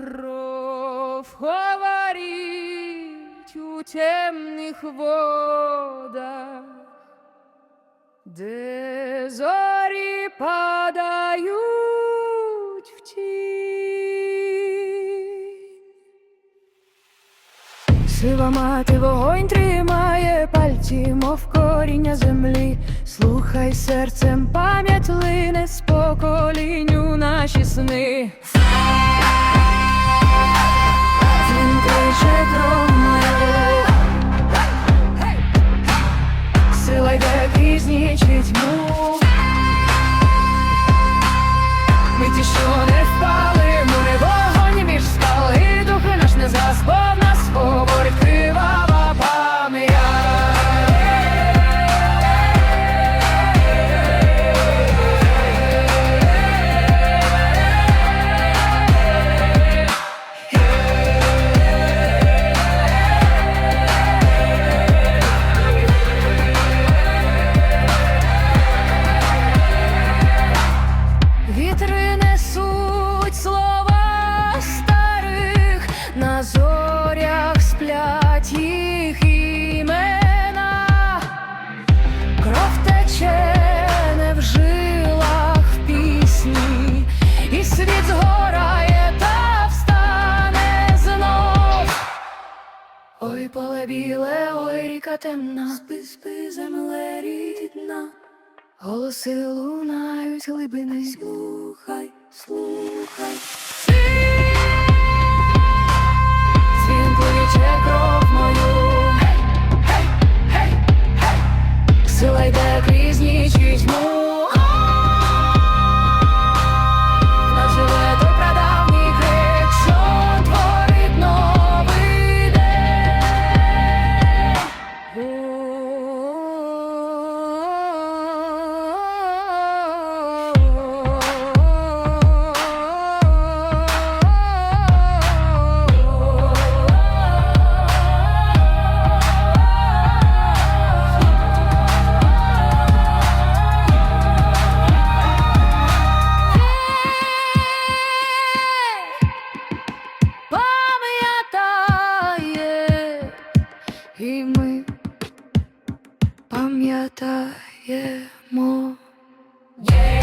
кров у темних водах, де зорі падають в тінь. Сива мати вогонь тримає пальці, мов коріння землі, слухай серцем пам'ять лине з поколінь у наші сни. Кличе кров і тьму. Поле біле, ой, ріка темна, спи, спи, земле рідна. Голоси лунають глибини, слухай, слухай. І ми пам'ятаємо. Yeah.